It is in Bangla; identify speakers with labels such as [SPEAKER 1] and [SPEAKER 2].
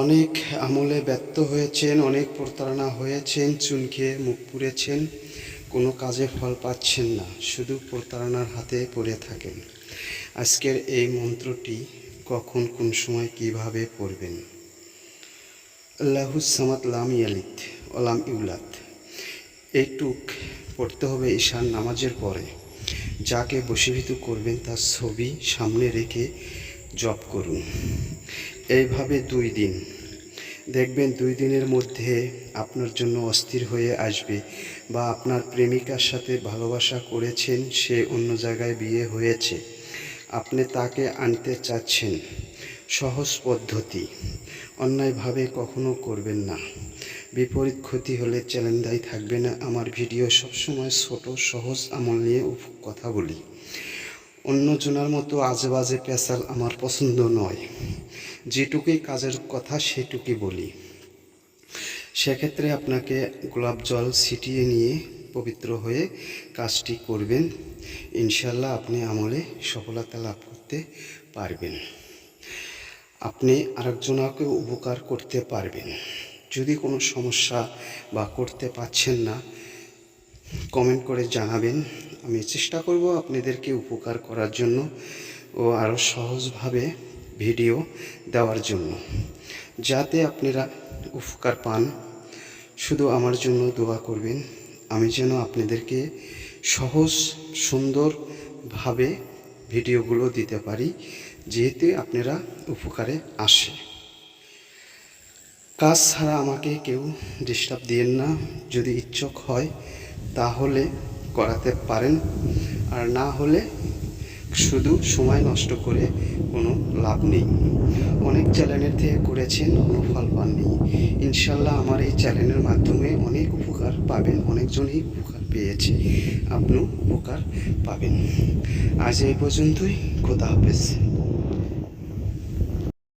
[SPEAKER 1] অনেক আমলে ব্যর্থ হয়েছেন, অনেক প্রতারণা হয়েছেন চুন খেয়ে মুখ পুড়েছেন, কোনো কাজে ফল পাচ্ছেন না, শুধু প্রতারণার হাতে পড়ে থাকেন। আজকের এই মন্ত্রটি কখন, কোন সময়, কীভাবে পড়বেন? আল্লাহুস সামাত লাম ইয়ালিদ, ওলাম ইউলাদ। এইটুক পড়তে হবে ঈশান নামাজের পরে। যাকে বশীভূত করবেন তার ছবি সামনে রেখে জপ করুন। এইভাবে দুই দিন। দেখবেন দুই দিনের মধ্যে আপনার জন্য অস্থির হয়ে আসবে বা আপনার প্রেমিকার সাথে ভালোবাসা করেছেন, সে অন্য জায়গায় বিয়ে হয়েছে। আপনি তাকে আনতে চাচ্ছেন। সহজ পদ্ধতি। অন্যায়ভাবে কখনো করবেন না। বিপরীত ক্ষতি হলে চ্যালেঞ্জাই থাকবে না। আমার ভিডিও সবসময় ছোট, সহজ আমল নিয়ে কথা বলি। অন্যজনের মতো আজে বাজে পেশাল আমার পছন্দ নয়। যেটুকুই কাজের কথা সেটুকুই বলি। সেক্ষেত্রে আপনাকে গোলাপ জল ছিটিয়ে নিয়ে পবিত্র হয়ে কাজটি করবেন। ইনশাল্লাহ আপনি আমলে সফলতা লাভ করতে পারবেন। আপনি আরেকজনকে উপকার করতে পারবেন। যদি কোনো সমস্যা বা করতে পারছেন না কমেন্ট করে জানাবেন। আমি চেষ্টা করব আপনাদেরকে উপকার করার জন্য ও আরও সহজভাবে ভিডিও দেওয়ার জন্য। যাতে আপনারা উপকার পান, শুধু আমার জন্য দোয়া করবেন। আমি যেন আপনাদেরকে সহজ, সুন্দরভাবে ভিডিওগুলো দিতে পারি, যেহেতু আপনারা উপকারে আসে। কাজ ছাড়া আমাকে কেউ ডিস্টার্ব দিয়েন না। যদি ইচ্ছুক হয় তাহলে করাতে পারেন, আর না হলে শুধু সময় নষ্ট করে কোনো লাভ নেই। অনেক চ্যানেলের থেকে করেছেন, কোনো ফল পাননি। ইনশাল্লাহ আমার এই চ্যানেলের মাধ্যমে অনেক উপকার পাবেন, অনেকজনই উপকার পেয়েছে। আপনিও উপকার পাবেন। আজ এই পর্যন্তই, খোদা হাফেজ।